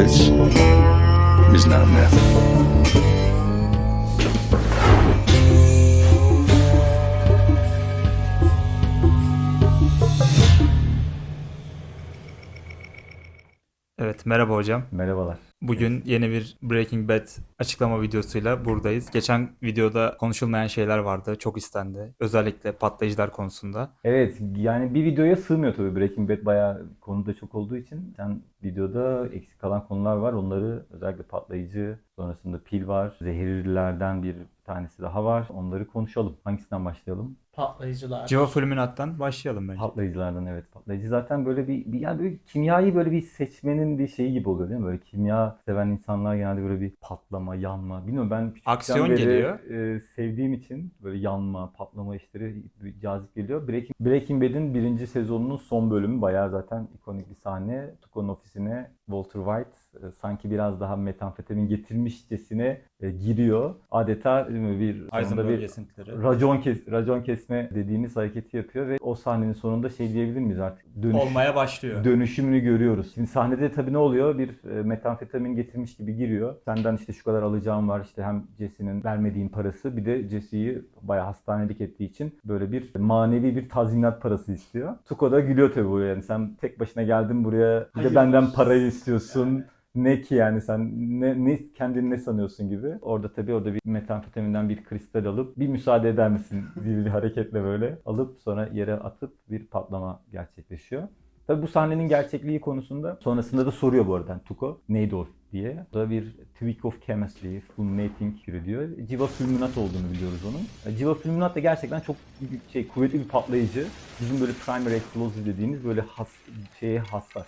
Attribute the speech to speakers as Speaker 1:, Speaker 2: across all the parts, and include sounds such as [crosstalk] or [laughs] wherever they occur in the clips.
Speaker 1: This is not myth.
Speaker 2: Evet, merhaba hocam.
Speaker 3: Merhabalar.
Speaker 2: Bugün yeni bir Breaking Bad açıklama videosuyla buradayız. Geçen videoda konuşulmayan şeyler vardı, çok istendi. Özellikle patlayıcılar konusunda.
Speaker 3: Evet yani bir videoya sığmıyor tabii Breaking Bad bayağı konuda çok olduğu için. Sen videoda eksik kalan konular var. Onları özellikle patlayıcı, sonrasında pil var. Zehirlilerden bir tanesi daha var. Onları konuşalım. Hangisinden başlayalım?
Speaker 4: Patlayıcılar.
Speaker 2: Civa Fulminat'tan başlayalım bence.
Speaker 3: Patlayıcılardan evet. Patlayıcı zaten böyle bir, bir yani böyle kimyayı böyle bir seçmenin bir şeyi gibi oluyor değil mi? Böyle kimya seven insanlar genelde böyle bir patlama, yanma. Bilmiyorum ben küçükten
Speaker 2: Aksiyon
Speaker 3: beri,
Speaker 2: geliyor.
Speaker 3: e, sevdiğim için böyle yanma, patlama işleri cazip geliyor. Breaking, Breaking Bad'in birinci sezonunun son bölümü bayağı zaten ikonik bir sahne. Tuco'nun ofisine Walter White sanki biraz daha metamfetamin getirmişçesine e, giriyor. Adeta e, bir sonunda bir
Speaker 2: esintileri.
Speaker 3: racon kes racon kesme dediğimiz hareketi yapıyor ve o sahnenin sonunda şey diyebilir miyiz artık dönüş
Speaker 2: Olmaya başlıyor.
Speaker 3: dönüşümünü görüyoruz. Şimdi sahnede tabii ne oluyor? Bir e, metamfetamin getirmiş gibi giriyor. Senden işte şu kadar alacağım var işte hem Jesse'nin vermediğin parası bir de Jesse'yi bayağı hastanelik ettiği için böyle bir manevi bir tazminat parası istiyor. Tuko da gülüyor tabii bu yani sen tek başına geldin buraya bir de
Speaker 4: Hayır
Speaker 3: benden parayı istiyorsun. Ne ki yani sen ne, ne kendini ne sanıyorsun gibi. Orada tabii orada bir metamfetaminden bir kristal alıp bir müsaade eder misin [laughs] gibi bir hareketle böyle alıp sonra yere atıp bir patlama gerçekleşiyor. Tabii bu sahnenin gerçekliği konusunda sonrasında da soruyor bu arada Tuko neydi o diye. O da bir tweak of chemistry, fulminating türü diyor. Civa fulminat olduğunu biliyoruz onun. Civa fulminat da gerçekten çok şey kuvvetli bir patlayıcı. Bizim böyle primary explosive dediğimiz böyle has, şeye hassas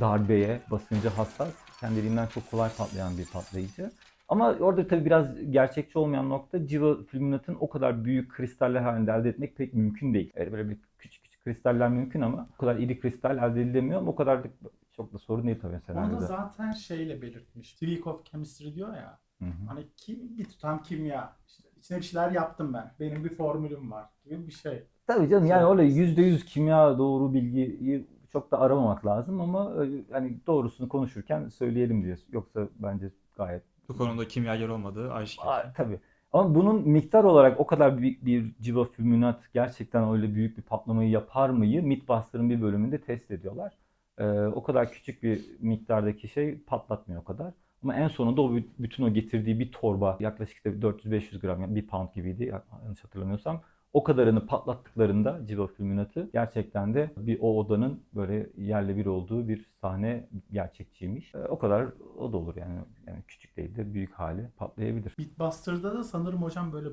Speaker 3: darbeye, basınca hassas, kendiliğinden çok kolay patlayan bir patlayıcı. Ama orada tabii biraz gerçekçi olmayan nokta civa fulminatın o kadar büyük kristaller halinde elde etmek pek mümkün değil. Evet, böyle bir küçük küçük kristaller mümkün ama o kadar iri kristal elde edilemiyor ama o kadar da çok da sorun değil tabii
Speaker 4: Onu da
Speaker 3: senaryoda.
Speaker 4: zaten şeyle belirtmiş. Tweak of chemistry diyor ya.
Speaker 3: Hı hı.
Speaker 4: Hani kim bir tutam kimya. İşte içine bir şeyler yaptım ben. Benim bir formülüm var gibi bir şey.
Speaker 3: Tabii canım yani öyle %100 kimya doğru bilgiyi çok da aramamak lazım ama e, hani doğrusunu konuşurken söyleyelim diye. Yoksa bence gayet
Speaker 2: Bu konuda kimyager olmadığı aşikar.
Speaker 3: Aa, tabii. Ama bunun miktar olarak o kadar büyük bir civa fulminat gerçekten öyle büyük bir patlamayı yapar mıyı Mythbusters'ın bir bölümünde test ediyorlar. Ee, o kadar küçük bir miktardaki şey patlatmıyor o kadar. Ama en sonunda o bü- bütün o getirdiği bir torba yaklaşık işte 400-500 gram yani bir pound gibiydi yanlış hatırlamıyorsam. O kadarını patlattıklarında civa fulminatı gerçekten de bir o odanın böyle yerle bir olduğu bir sahne gerçekçiymiş. Ee, o kadar o da olur yani. yani küçük değil de büyük hali patlayabilir.
Speaker 4: Beatbuster'da da sanırım hocam böyle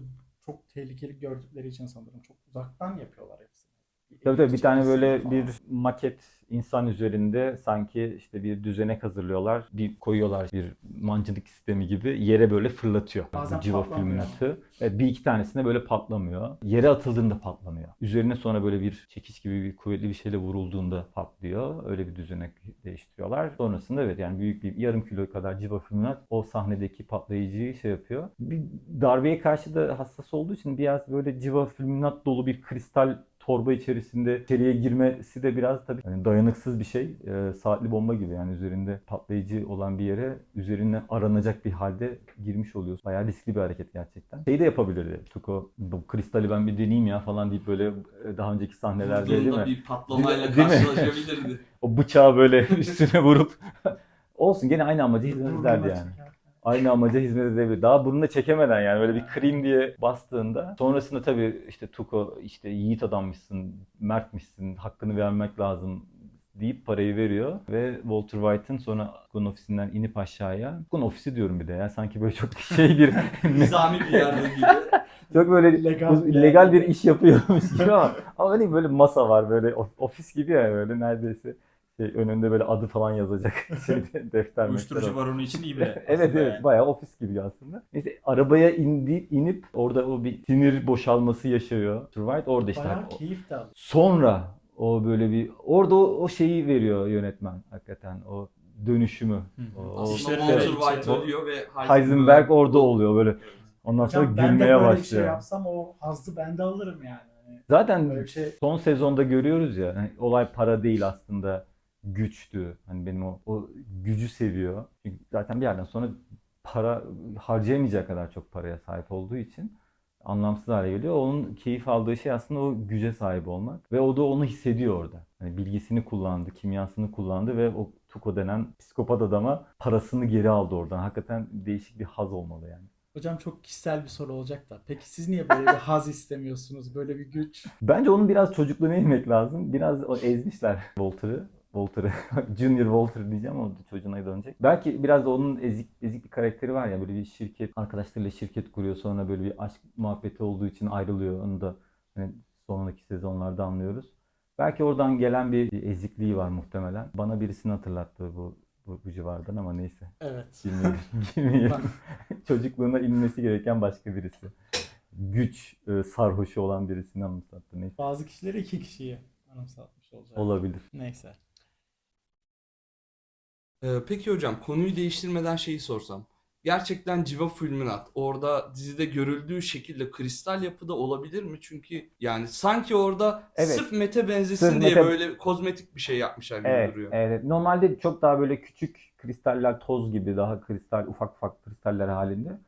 Speaker 4: çok tehlikeli gördükleri için sanırım çok uzaktan yapıyorlar.
Speaker 3: Tabii tabii bir tane böyle
Speaker 4: Falan.
Speaker 3: bir maket insan üzerinde sanki işte bir düzenek hazırlıyorlar. Bir koyuyorlar bir mancınık sistemi gibi yere böyle fırlatıyor.
Speaker 4: Bazen
Speaker 3: civa fulminatı. Evet, bir iki tanesine böyle patlamıyor. Yere atıldığında patlamıyor. Üzerine sonra böyle bir çekiç gibi bir kuvvetli bir şeyle vurulduğunda patlıyor. Öyle bir düzenek değiştiriyorlar. Sonrasında evet yani büyük bir yarım kilo kadar civa fulminat o sahnedeki patlayıcıyı şey yapıyor. Bir darbeye karşı da hassas olduğu için biraz böyle civa fulminat dolu bir kristal torba içerisinde içeriye girmesi de biraz tabii hani dayanıksız bir şey. Ee, saatli bomba gibi yani üzerinde patlayıcı olan bir yere üzerine aranacak bir halde girmiş oluyorsun. Bayağı riskli bir hareket gerçekten. Şey de yapabilirdi. Tuko bu kristali ben bir deneyeyim ya falan deyip böyle e, daha önceki sahnelerde değil mi?
Speaker 5: bir patlamayla
Speaker 3: Değil mi?
Speaker 5: karşılaşabilirdi. [laughs]
Speaker 3: O bıçağı böyle [laughs] üstüne vurup [laughs] olsun gene aynı
Speaker 4: Burnuna
Speaker 3: ederdi yani. Aynı amaca hizmet edebilir. Daha burnuna çekemeden yani böyle bir krim diye bastığında sonrasında tabii işte Tuko işte yiğit adammışsın, mertmişsin, hakkını vermek lazım deyip parayı veriyor ve Walter White'ın sonra Tuko'nun ofisinden inip aşağıya Tuko'nun ofisi diyorum bir de ya sanki böyle çok [laughs] şey bir [laughs]
Speaker 5: Nizami bir yerde gibi. [laughs]
Speaker 3: çok böyle
Speaker 4: Legal
Speaker 3: legal,
Speaker 4: bir
Speaker 3: iş yapıyormuş gibi ama ama öyle böyle masa var böyle of- ofis gibi ya böyle neredeyse şey, önünde böyle adı falan yazacak [laughs] şeyde defter
Speaker 2: Uyuşturucu onun için iyi bile. [laughs]
Speaker 3: evet evet
Speaker 2: yani.
Speaker 3: bayağı ofis gibi aslında. Neyse arabaya indi, inip orada o bir sinir boşalması yaşıyor. White orada işte.
Speaker 4: Bayağı keyif de.
Speaker 3: Sonra o böyle bir orada o, o şeyi veriyor yönetmen hakikaten o dönüşümü.
Speaker 2: Hı.
Speaker 3: O, o-
Speaker 5: Aslında Walter White ölüyor ve
Speaker 3: Heisenberg orada oluyor böyle. Ondan sonra
Speaker 4: Hocam ben de
Speaker 3: gülmeye
Speaker 4: böyle bir şey
Speaker 3: başlıyor.
Speaker 4: yapsam o hazzı ben de alırım yani. Hani
Speaker 3: Zaten
Speaker 4: şey-
Speaker 3: son sezonda görüyoruz ya hani olay para değil aslında güçtü. Hani benim o, o gücü seviyor. Çünkü zaten bir yerden sonra para harcayamayacak kadar çok paraya sahip olduğu için anlamsız hale geliyor. Onun keyif aldığı şey aslında o güce sahip olmak. Ve o da onu hissediyor orada. Hani bilgisini kullandı, kimyasını kullandı ve o Tuko denen psikopat adama parasını geri aldı oradan. Hakikaten değişik bir haz olmalı yani.
Speaker 4: Hocam çok kişisel bir soru olacak da. Peki siz niye böyle bir haz istemiyorsunuz? Böyle bir güç?
Speaker 3: Bence onun biraz çocukluğuna inmek lazım. Biraz ezmişler Walter'ı. Walter'ı. [laughs] Junior Walter diyeceğim ama çocuğuna dönecek. Belki biraz da onun ezik, ezik bir karakteri var ya böyle bir şirket arkadaşlarıyla şirket kuruyor sonra böyle bir aşk muhabbeti olduğu için ayrılıyor. Onu da hani sonraki sezonlarda anlıyoruz. Belki oradan gelen bir ezikliği var muhtemelen. Bana birisini hatırlattı bu bu, bu civardan ama neyse.
Speaker 4: Evet. [laughs]
Speaker 3: Girmeyelim. Girmeyelim. [laughs] Çocukluğuna inmesi gereken başka birisi. Güç e, sarhoşu olan birisini anımsattı. Neyse.
Speaker 4: Bazı kişileri iki kişiyi anımsatmış olacak.
Speaker 3: Olabilir.
Speaker 4: Neyse.
Speaker 5: Ee, peki hocam konuyu değiştirmeden şeyi sorsam. Gerçekten Civa Fulminat orada dizide görüldüğü şekilde kristal yapıda olabilir mi? Çünkü yani sanki orada
Speaker 3: Evet.
Speaker 5: sırf Mete benzesin
Speaker 3: Sırf
Speaker 5: diye
Speaker 3: Mete-
Speaker 5: böyle kozmetik bir şey yapmışlar gibi
Speaker 3: Evet,
Speaker 5: duruyor.
Speaker 3: evet. Normalde çok daha böyle küçük kristaller toz gibi daha kristal ufak ufak kristaller halinde.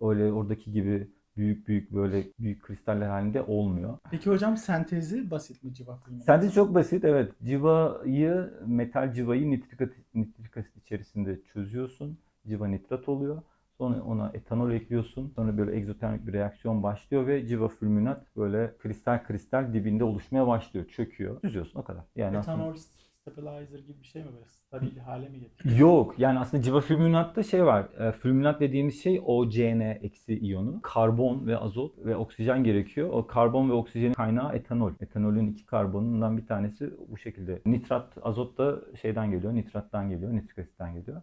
Speaker 3: Öyle oradaki gibi büyük büyük böyle büyük kristaller halinde olmuyor.
Speaker 4: Peki hocam sentezi basit mi civa filmi?
Speaker 3: Sence çok basit evet. Civayı metal civayı nitrik nitrik asit içerisinde çözüyorsun. Civa nitrat oluyor. Sonra ona etanol ekliyorsun. Sonra böyle egzotermik bir reaksiyon başlıyor ve civa fulminat böyle kristal kristal dibinde oluşmaya başlıyor. Çöküyor. Çözüyorsun o kadar. Yani aslında-
Speaker 4: Etanol stabilizer gibi bir şey mi böyle? Stabil hale mi getiriyor?
Speaker 3: Yok yani aslında civa fulminatta şey var. E, fulminat dediğimiz şey OCN eksi iyonu. Karbon ve azot ve oksijen gerekiyor. O karbon ve oksijenin kaynağı etanol. Etanolün iki karbonundan bir tanesi bu şekilde. Nitrat, azot da şeyden geliyor. Nitrattan geliyor. Nitrik asitten geliyor.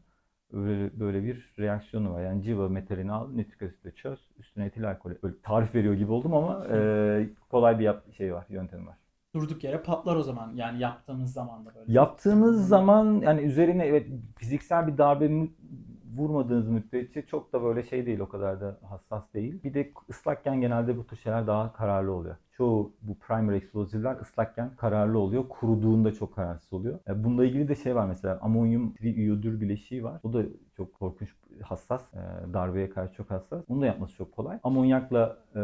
Speaker 3: Böyle, bir reaksiyonu var. Yani civa metalini al, nitrik asitle çöz, üstüne etil alkol. Böyle tarif veriyor gibi oldum ama [laughs] e, kolay bir yap şey var, yöntemi var.
Speaker 4: Durduk yere patlar o zaman. Yani yaptığınız zaman da böyle.
Speaker 3: Yaptığınız zaman yani üzerine evet fiziksel bir darbe vurmadığınız müddetçe çok da böyle şey değil o kadar da hassas değil. Bir de ıslakken genelde bu tür şeyler daha kararlı oluyor. Çoğu bu primer explosivler ıslakken kararlı oluyor. Kuruduğunda çok kararsız oluyor. E, Bununla ilgili de şey var mesela amonyum triiyodür bileşiği var. O da çok korkunç hassas. e, Darbeye karşı çok hassas. Onu da yapması çok kolay. Amonyakla e,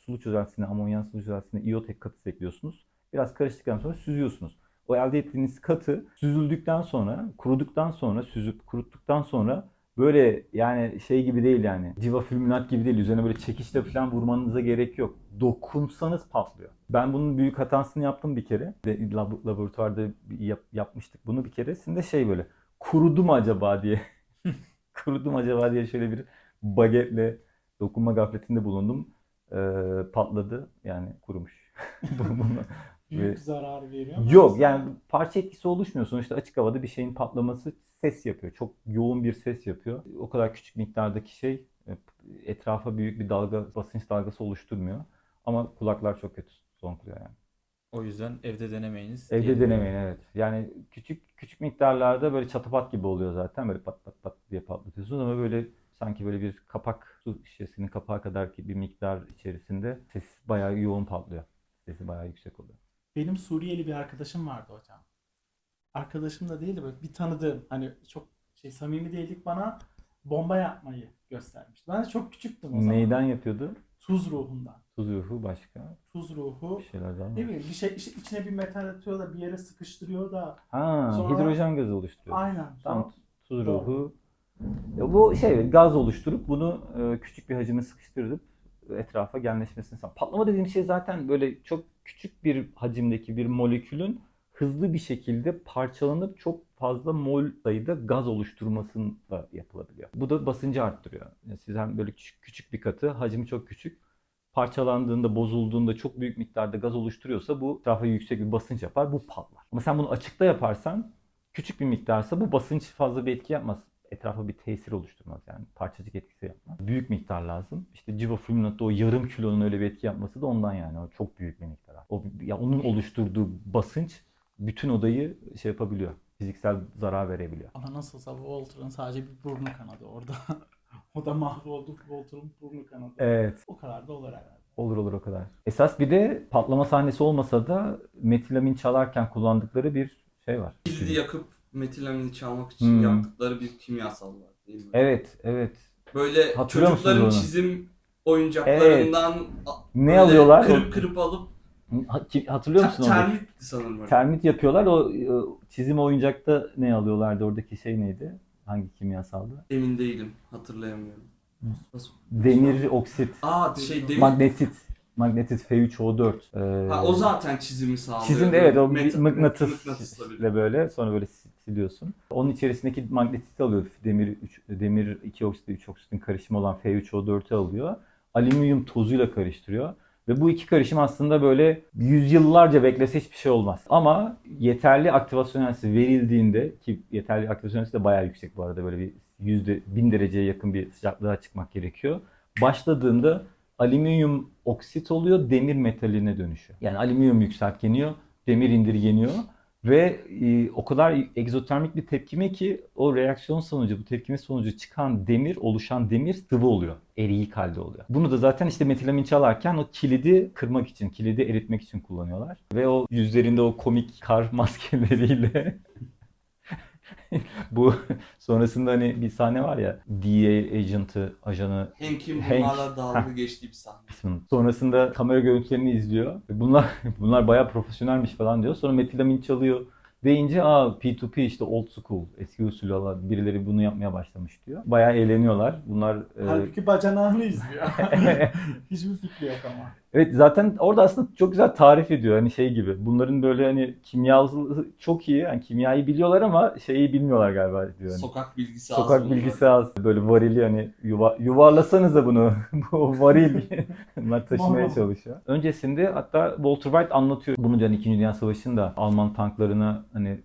Speaker 3: sulu çözeltisine, amonyan sulu çözeltisine iyot katısı ekliyorsunuz. Biraz karıştıktan sonra süzüyorsunuz. O elde ettiğiniz katı süzüldükten sonra, kuruduktan sonra, süzüp kuruttuktan sonra böyle yani şey gibi değil yani. Civa fulminat gibi değil. Üzerine böyle çekiçle falan vurmanıza gerek yok. Dokunsanız patlıyor. Ben bunun büyük hatasını yaptım bir kere. Lab- laboratuvarda yap- yapmıştık bunu bir keresinde şey böyle kurudu mu acaba diye. [laughs] kurudu mu acaba diye şöyle bir bagetle dokunma gafletinde bulundum. Ee, patladı. Yani kurumuş. [laughs] Bunu-
Speaker 4: Büyük
Speaker 3: ve-
Speaker 4: zarar veriyor. mu?
Speaker 3: Yok yani parça etkisi oluşmuyor. Sonuçta açık havada bir şeyin patlaması ses yapıyor. Çok yoğun bir ses yapıyor. O kadar küçük miktardaki şey e, etrafa büyük bir dalga, basınç dalgası oluşturmuyor. Ama kulaklar çok kötü zonkluyor yani.
Speaker 2: O yüzden evde denemeyiniz.
Speaker 3: Evde denemeyin evet. Yani küçük küçük miktarlarda böyle çatapat gibi oluyor zaten. Böyle pat pat pat diye patlatıyorsunuz ama böyle sanki böyle bir kapak su şişesinin kapağı kadar ki bir miktar içerisinde ses bayağı yoğun patlıyor. Sesi bayağı yüksek oluyor.
Speaker 4: Benim Suriyeli bir arkadaşım vardı hocam. Arkadaşım da değildi böyle bir tanıdığım hani çok şey samimi değildik bana bomba yapmayı göstermişti. Ben de çok küçüktüm o zaman.
Speaker 3: Neyden yapıyordu?
Speaker 4: Tuz ruhundan.
Speaker 3: Tuz ruhu başka
Speaker 4: Tuz ruhu.
Speaker 3: bir şeyler daha?
Speaker 4: Ne bileyim bir şey içine bir metal atıyor da bir yere sıkıştırıyor da
Speaker 3: Ha,
Speaker 4: Sonra-
Speaker 3: hidrojen gazı oluşturuyor.
Speaker 4: aynen.
Speaker 3: Tam
Speaker 4: Sonra-
Speaker 3: tuz ruhu. Ya bu şey gaz oluşturup bunu e, küçük bir hacime sıkıştırıp etrafa genleşmesini sağlıyor. Patlama dediğim şey zaten böyle çok küçük bir hacimdeki bir molekülün hızlı bir şekilde parçalanıp çok fazla mol sayıda gaz oluşturmasıyla yapılabiliyor. Bu da basıncı arttırıyor. Yani siz hem böyle küçük, küçük bir katı, hacmi çok küçük, parçalandığında, bozulduğunda çok büyük miktarda gaz oluşturuyorsa bu etrafa yüksek bir basınç yapar, bu patlar. Ama sen bunu açıkta yaparsan küçük bir miktarsa bu basınç fazla bir etki yapmaz. Etrafa bir tesir oluşturmaz yani. Parçacık etkisi yapmaz. Büyük miktar lazım. İşte civa fulminatta o yarım kilonun öyle bir etki yapması da ondan yani. O çok büyük bir miktar. O, ya onun oluşturduğu basınç bütün odayı şey yapabiliyor. Fiziksel zarar verebiliyor.
Speaker 4: Ama nasılsa Walter'ın sadece bir burnu kanadı orada. [laughs] o da mahvoldu. Walter'ın burnu kanadı.
Speaker 3: Evet.
Speaker 4: O kadar da olur herhalde.
Speaker 3: Olur olur o kadar. Esas bir de patlama sahnesi olmasa da metilamin çalarken kullandıkları bir şey var.
Speaker 5: Kilidi yakıp metilamini çalmak için
Speaker 3: Hmm.
Speaker 5: yaptıkları bir kimyasal var değil mi?
Speaker 3: Evet, evet.
Speaker 5: Böyle
Speaker 3: Hatırlıyor musunuz
Speaker 5: çocukların
Speaker 3: onu?
Speaker 5: çizim oyuncaklarından a-
Speaker 3: Ne
Speaker 5: böyle
Speaker 3: alıyorlar?
Speaker 5: Kırıp kırıp alıp
Speaker 3: Ha- ki- Hatırlıyor musun
Speaker 5: Ter-
Speaker 3: onu?
Speaker 5: termitti sanırım. öyle.
Speaker 3: Termit yapıyorlar. O e, çizim oyuncakta ne alıyorlardı? Oradaki şey neydi? Hangi kimyasaldı?
Speaker 5: Emin değilim. Hatırlayamıyorum. Nasıl?
Speaker 3: Demir oksit,
Speaker 5: Aa şey demir.
Speaker 3: magnetit, magnetit F3O4. Ee,
Speaker 5: Ha, o zaten çizimi sağlıyor.
Speaker 3: Çizim evet o
Speaker 5: Met-
Speaker 3: bir mıknatıs
Speaker 5: mıknatısla birlikte.
Speaker 3: ile böyle sonra böyle siliyorsun. Onun içerisindeki magnetiti alıyor. Demir 3 demir 2 oksit 3 oksitin karışımı olan F3O4'ü alıyor. Alüminyum tozuyla karıştırıyor. Ve bu iki karışım aslında böyle yüzyıllarca beklese hiçbir şey olmaz. Ama yeterli aktivasyon enerjisi verildiğinde ki yeterli aktivasyon enerjisi de bayağı yüksek bu arada böyle bir yüzde bin dereceye yakın bir sıcaklığa çıkmak gerekiyor. Başladığında alüminyum oksit oluyor, demir metaline dönüşüyor. Yani alüminyum yükseltgeniyor, demir indirgeniyor ve e, o kadar egzotermik bir tepkime ki o reaksiyon sonucu, bu tepkime sonucu çıkan demir, oluşan demir sıvı oluyor. Eriyik halde oluyor. Bunu da zaten işte metilamin çalarken o kilidi kırmak için, kilidi eritmek için kullanıyorlar. Ve o yüzlerinde o komik kar [laughs] maskeleriyle [laughs] bu sonrasında hani bir sahne var ya DEA agent'ı, ajanı
Speaker 5: Hank'in
Speaker 3: Hank.
Speaker 5: bunlarla dalga geçtiği bir sahne.
Speaker 3: Sonrasında kamera görüntülerini izliyor. Bunlar bunlar bayağı profesyonelmiş falan diyor. Sonra metilamin çalıyor deyince aa P2P işte old school eski usul olan birileri bunu yapmaya başlamış diyor. Bayağı eğleniyorlar. Bunlar e,
Speaker 4: Halbuki bacanağını izliyor. [laughs] Hiçbir fikri yok ama.
Speaker 3: Evet zaten orada aslında çok güzel tarif ediyor hani şey gibi. Bunların böyle hani kimyası çok iyi. Yani kimyayı biliyorlar ama şeyi bilmiyorlar galiba diyor. Hani.
Speaker 5: Sokak bilgisi az
Speaker 3: Sokak
Speaker 5: bunlar.
Speaker 3: bilgisi az. Böyle varili hani yuva, yuvarlasanıza bunu. [laughs] Bu varil. [laughs] Bunlar taşımaya çalışıyor. Öncesinde hatta Walter White anlatıyor. Bunu hani 2. Dünya Savaşı'nda Alman tanklarına hani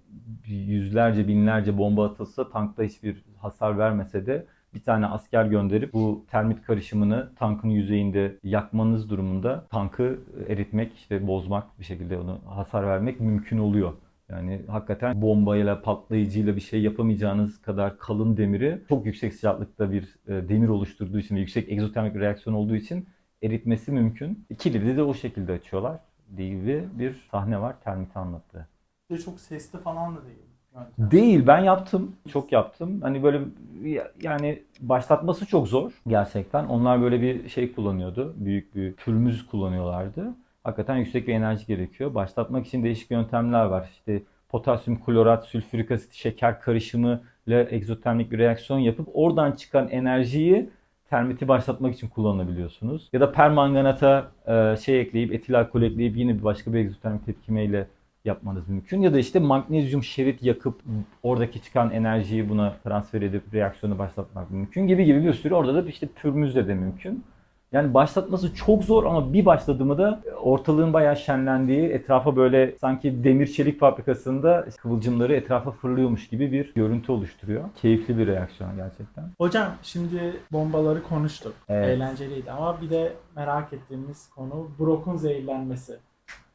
Speaker 3: yüzlerce binlerce bomba atılsa tankta hiçbir hasar vermese de bir tane asker gönderip bu termit karışımını tankın yüzeyinde yakmanız durumunda tankı eritmek, işte bozmak bir şekilde onu hasar vermek mümkün oluyor. Yani hakikaten bombayla, patlayıcıyla bir şey yapamayacağınız kadar kalın demiri çok yüksek sıcaklıkta bir e, demir oluşturduğu için ve yüksek egzotermik reaksiyon olduğu için eritmesi mümkün. Kilidi de o şekilde açıyorlar gibi bir sahne var termiti anlattığı.
Speaker 4: De çok sesli falan da değil. yöntem.
Speaker 3: Değil ben yaptım. Çok yaptım. Hani böyle ya- yani başlatması çok zor gerçekten. Onlar böyle bir şey kullanıyordu. Büyük bir pürmüz kullanıyorlardı. Hakikaten yüksek bir enerji gerekiyor. Başlatmak için değişik yöntemler var. İşte potasyum klorat, sülfürik asit, şeker karışımı ile egzotermik bir reaksiyon yapıp oradan çıkan enerjiyi termiti başlatmak için kullanabiliyorsunuz. Ya da permanganata e, şey ekleyip etil alkol ekleyip yine bir başka bir egzotermik tepkimeyle yapmanız mümkün. Ya da işte magnezyum şerit yakıp oradaki çıkan enerjiyi buna transfer edip reaksiyonu başlatmak mümkün gibi gibi bir sürü. Orada da işte pürmüzle de mümkün. Yani başlatması çok zor ama bir başladığımı da ortalığın bayağı şenlendiği, etrafa böyle sanki demir çelik fabrikasında kıvılcımları etrafa fırlıyormuş gibi bir görüntü oluşturuyor. Keyifli bir reaksiyon gerçekten.
Speaker 4: Hocam şimdi bombaları konuştuk.
Speaker 3: Evet.
Speaker 4: Eğlenceliydi ama bir de merak ettiğimiz konu Brock'un zehirlenmesi.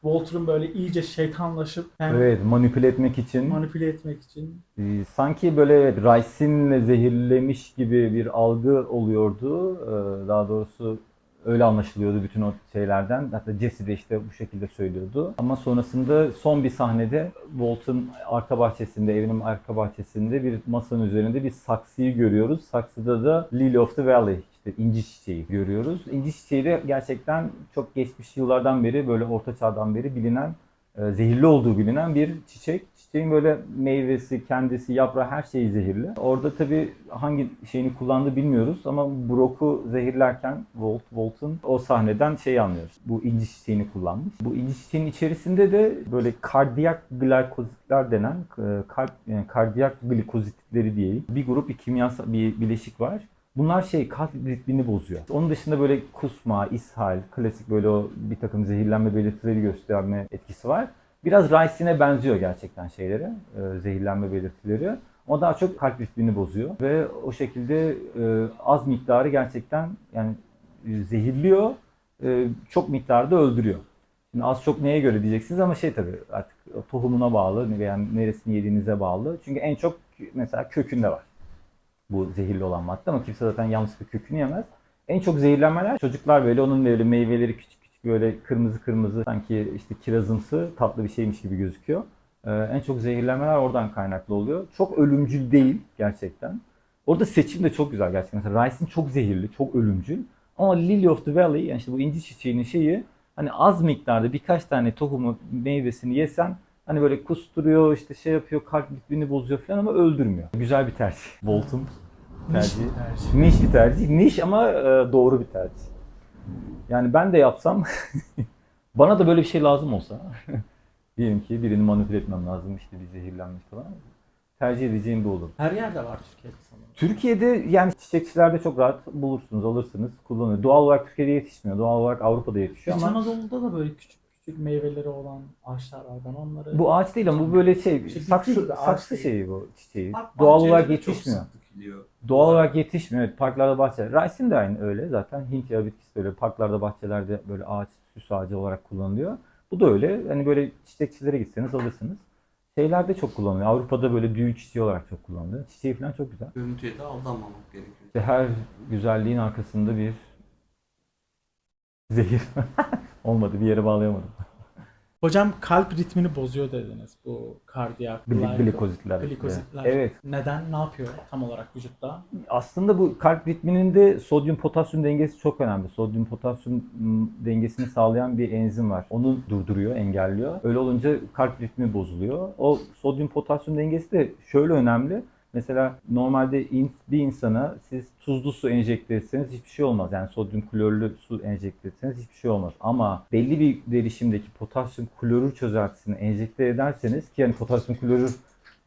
Speaker 4: Walter'ın böyle iyice şeytanlaşıp hem
Speaker 3: Evet, manipüle etmek için
Speaker 4: manipüle etmek için
Speaker 3: Ee, sanki böyle Rice'inle zehirlemiş gibi bir algı oluyordu. Ee, Daha doğrusu öyle anlaşılıyordu bütün o şeylerden. Hatta Jesse de işte bu şekilde söylüyordu. Ama sonrasında son bir sahnede Walt'ın arka bahçesinde, evinin arka bahçesinde bir masanın üzerinde bir saksıyı görüyoruz. Saksıda da Lily of the Valley, işte inci çiçeği görüyoruz. İnci çiçeği de gerçekten çok geçmiş yıllardan beri, böyle orta çağdan beri bilinen e, zehirli olduğu bilinen bir çiçek. Çiçeğin böyle meyvesi, kendisi, yaprağı her şeyi zehirli. Orada tabii hangi şeyini kullandığı bilmiyoruz ama Brock'u zehirlerken Walt, Walt'ın o sahneden şey anlıyoruz. Bu inci çiçeğini kullanmış. Bu inci çiçeğinin içerisinde de böyle kardiyak glikozitler denen e, kalp yani kardiyak glikozitleri diye bir grup bir kimyasal bir bileşik var. Bunlar şey kalp ritmini bozuyor. Onun dışında böyle kusma, ishal, klasik böyle o bir takım zehirlenme belirtileri gösterme etkisi var. Biraz Rice'ine benziyor gerçekten şeylere, e, zehirlenme belirtileri. Ama daha çok kalp ritmini bozuyor ve o şekilde e, az miktarı gerçekten yani e, zehirliyor, e, çok miktarda öldürüyor. Şimdi az çok neye göre diyeceksiniz ama şey tabii artık tohumuna bağlı veya neresini yediğinize bağlı. Çünkü en çok mesela kökünde var bu zehirli olan madde ama kimse zaten yalnız bir kökünü yemez. En çok zehirlenmeler çocuklar böyle onun böyle meyveleri küçük küçük böyle kırmızı kırmızı sanki işte kirazımsı tatlı bir şeymiş gibi gözüküyor. Ee, en çok zehirlenmeler oradan kaynaklı oluyor. Çok ölümcül değil gerçekten. Orada seçim de çok güzel gerçekten. Mesela Rice'in çok zehirli, çok ölümcül. Ama Lily of the Valley yani işte bu inci çiçeğinin şeyi hani az miktarda birkaç tane tohumu meyvesini yesen hani böyle kusturuyor işte şey yapıyor kalp ritmini bozuyor falan ama öldürmüyor. Güzel bir tercih. Bolt'un tercihi.
Speaker 4: Niş bir tercih.
Speaker 3: Niş bir tercih. Niş ama e, doğru bir tercih. Yani ben de yapsam [laughs] bana da böyle bir şey lazım olsa [laughs] diyelim ki birini manipüle etmem lazım işte bir zehirlenmiş falan. Tercih edeceğim bu olur.
Speaker 4: Her yerde var Türkiye'de sanırım.
Speaker 3: Türkiye'de yani çiçekçilerde çok rahat bulursunuz, alırsınız, kullanıyor. Doğal olarak Türkiye'de yetişmiyor. Doğal olarak Avrupa'da yetişiyor ama
Speaker 4: Anadolu'da da böyle küçük küçük meyveleri olan ağaçlar var. Ben onları...
Speaker 3: bu ağaç değil ama bu böyle şey,
Speaker 4: İşte
Speaker 3: saksı,
Speaker 4: ağaç
Speaker 3: saksı
Speaker 4: değil.
Speaker 3: şeyi bu çiçeği.
Speaker 5: Park
Speaker 3: Doğal olarak
Speaker 5: çok
Speaker 3: yetişmiyor.
Speaker 5: sık dikiliyor.
Speaker 3: Doğal olarak yetişmiyor. Evet, parklarda bahçeler. Rice'in de aynı öyle zaten. Hint yağı bitkisi de öyle. Parklarda, bahçelerde böyle ağaç, süs ağacı olarak kullanılıyor. Bu da öyle. Hani böyle çiçekçilere gitseniz alırsınız. Şeylerde çok kullanılıyor. Avrupa'da böyle düğün çiçeği olarak çok kullanılıyor. Çiçeği falan çok güzel.
Speaker 5: Görüntüye de aldanmamak gerekiyor.
Speaker 3: İşte her güzelliğin arkasında bir zehir. [laughs] Olmadı bir yere bağlayamadım.
Speaker 4: Hocam kalp ritmini bozuyor dediniz. Bu kardiyak,
Speaker 3: Gli- glikozitler.
Speaker 4: glikozitler.
Speaker 3: Evet.
Speaker 4: Neden? Ne yapıyor tam olarak vücutta?
Speaker 3: Aslında bu kalp ritminin de sodyum potasyum dengesi çok önemli. Sodyum potasyum dengesini sağlayan bir enzim var. Onu durduruyor, engelliyor. Öyle olunca kalp ritmi bozuluyor. O sodyum potasyum dengesi de şöyle önemli. Mesela normalde bir insana siz tuzlu su enjekte etseniz hiçbir şey olmaz. Yani sodyum klorlu su enjekte etseniz hiçbir şey olmaz. Ama belli bir derişimdeki potasyum klorür çözeltisini enjekte ederseniz ki yani potasyum klorür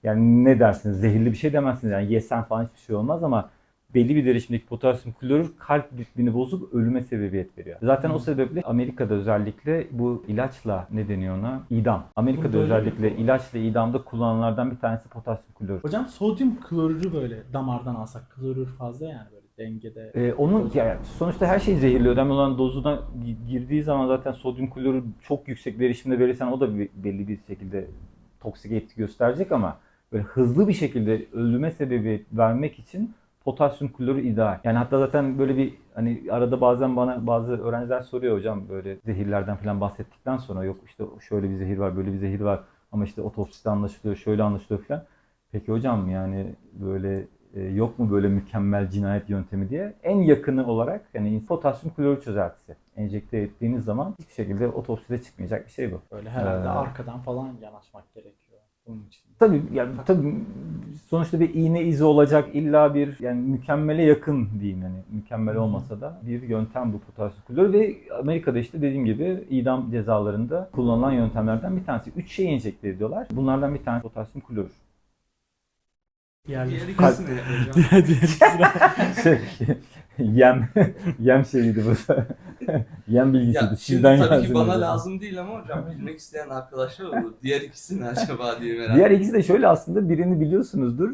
Speaker 3: yani ne dersiniz? Zehirli bir şey demezsiniz. Yani yesen falan hiçbir şey olmaz ama belli bir derişimdeki potasyum klorür kalp ritmini bozup ölüme sebebiyet veriyor. Zaten o sebeple Amerika'da özellikle bu ilaçla ne deniyor ona? İdam. Amerika'da
Speaker 4: Burada öyle
Speaker 3: özellikle
Speaker 4: bir-
Speaker 3: ilaçla idamda kullanılanlardan bir tanesi potasyum klorür.
Speaker 4: Hocam sodyum klorürü böyle damardan alsak klorür fazla yani böyle dengede.
Speaker 3: Ee, onun yani sonuçta her şey zehirli. Önemli olan dozuna gi- girdiği zaman zaten sodyum klorür çok yüksek derişimde verirsen o da bir- belli bir şekilde toksik etki gösterecek ama böyle hızlı bir şekilde ölüme sebebiyet vermek için potasyum klorür ideal. Yani hatta zaten böyle bir hani arada bazen bana bazı öğrenciler soruyor hocam böyle zehirlerden falan bahsettikten sonra yok işte şöyle bir zehir var böyle bir zehir var ama işte otopside anlaşılıyor şöyle anlaşılıyor falan. Peki hocam yani böyle e, yok mu böyle mükemmel cinayet yöntemi diye en yakını olarak yani potasyum klorür çözeltisi enjekte ettiğiniz zaman hiçbir şekilde otopside çıkmayacak bir şey bu.
Speaker 4: Böyle herhalde
Speaker 3: Ee,
Speaker 4: arkadan falan yanaşmak gerekiyor için.
Speaker 3: Tabii yani tabii sonuçta bir iğne izi olacak illa bir yani mükemmele yakın diyeyim yani mükemmel olmasa da bir yöntem bu potasyum klorür ve Amerika'da işte dediğim gibi idam cezalarında kullanılan yöntemlerden bir tanesi. Üç şey enjekte ediyorlar. Bunlardan bir tanesi potasyum klorür.
Speaker 5: Diğer
Speaker 4: Diğer
Speaker 5: ikisi ne hocam?
Speaker 4: diğer
Speaker 3: şey, yem yem şeyiydi bu. Yem bilgisiydi.
Speaker 5: Ya
Speaker 3: Sizden
Speaker 5: tabii ki bana
Speaker 3: hocam.
Speaker 5: lazım değil ama hocam bilmek isteyen arkadaşlar olur. Diğer ikisi ne acaba diye merak
Speaker 3: Diğer ikisi de şöyle aslında birini biliyorsunuzdur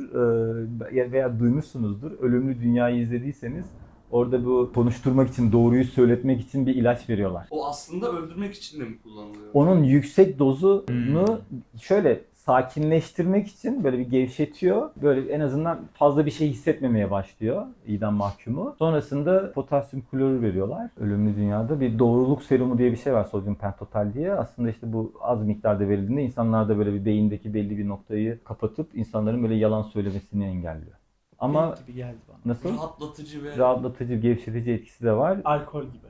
Speaker 3: e, veya duymuşsunuzdur. Ölümlü Dünya'yı izlediyseniz orada bu konuşturmak için, doğruyu söyletmek için bir ilaç veriyorlar.
Speaker 5: O aslında öldürmek için de mi kullanılıyor?
Speaker 3: Onun yüksek dozunu şöyle sakinleştirmek için böyle bir gevşetiyor. Böyle en azından fazla bir şey hissetmemeye başlıyor idam mahkumu. Sonrasında potasyum klorür veriyorlar. Ölümlü dünyada bir doğruluk serumu diye bir şey var sodyum pentotal diye. Aslında işte bu az miktarda verildiğinde insanlarda böyle bir beyindeki belli bir noktayı kapatıp insanların böyle yalan söylemesini engelliyor. Ama
Speaker 4: gibi geldi bana.
Speaker 3: nasıl?
Speaker 5: Rahatlatıcı ve
Speaker 3: Rahatlatıcı, gevşetici etkisi de var.
Speaker 4: Alkol gibi.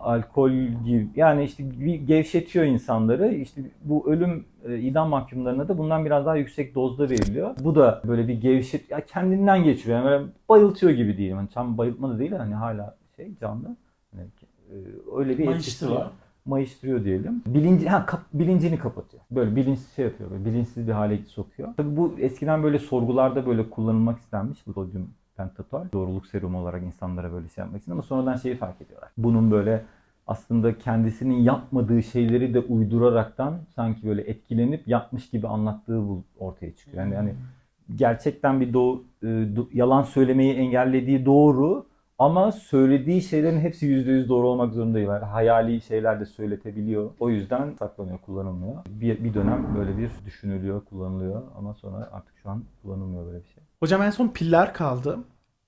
Speaker 3: Alkol gibi yani işte bir gevşetiyor insanları. İşte bu ölüm e, idam mahkumlarına da bundan biraz daha yüksek dozda veriliyor. Bu da böyle bir gevşet ya kendinden geçiriyor. Yani böyle bayıltıyor gibi değil. Hani tam bayıltma da değil hani hala şey canlı. Hani, e, öyle bir etkisi var. Mayıştırıyor diyelim. Bilinci, ha, kap- bilincini kapatıyor. Böyle bilinç şey yapıyor. Böyle bilinçsiz bir hale sokuyor. Tabii bu eskiden böyle sorgularda böyle kullanılmak istenmiş bu sodyum pentatol. Doğruluk serumu olarak insanlara böyle şey yapmak için ama sonradan şeyi fark ediyorlar. Bunun böyle aslında kendisinin yapmadığı şeyleri de uyduraraktan sanki böyle etkilenip yapmış gibi anlattığı bu ortaya çıkıyor. Yani hani gerçekten bir doğu, e, yalan söylemeyi engellediği doğru ama söylediği şeylerin hepsi %100 doğru olmak zorunda değil. Yani hayali şeyler de söyletebiliyor. O yüzden saklanıyor, kullanılmıyor. Bir, bir dönem böyle bir düşünülüyor, kullanılıyor ama sonra artık şu an kullanılmıyor böyle bir şey.
Speaker 4: Hocam en son piller kaldı.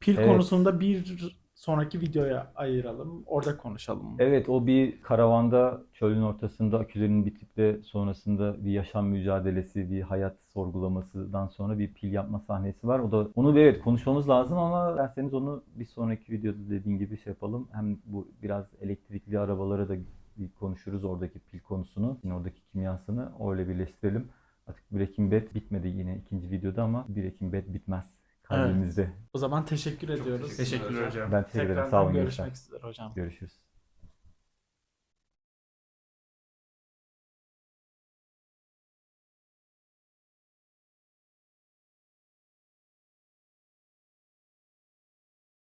Speaker 4: Pil
Speaker 3: Evet.
Speaker 4: konusunda bir sonraki videoya ayıralım. Orada konuşalım.
Speaker 3: Evet o bir karavanda çölün ortasında akülerinin bitip de sonrasında bir yaşam mücadelesi, bir hayat sorgulamasından sonra bir pil yapma sahnesi var. O da onu evet konuşmamız lazım ama derseniz onu bir sonraki videoda dediğin gibi şey yapalım. Hem bu biraz elektrikli arabalara da bir konuşuruz oradaki pil konusunu, yine oradaki kimyasını öyle birleştirelim. Artık Breaking Bad bitmedi yine ikinci videoda ama Breaking Bad bitmez kalbimizde.
Speaker 4: O zaman teşekkür ediyoruz.
Speaker 2: Teşekkürler hocam.
Speaker 3: Ben teşekkür ederim. Sağ
Speaker 4: Tekrardan
Speaker 3: olun.
Speaker 4: görüşmek üzere hocam.
Speaker 3: Görüşürüz.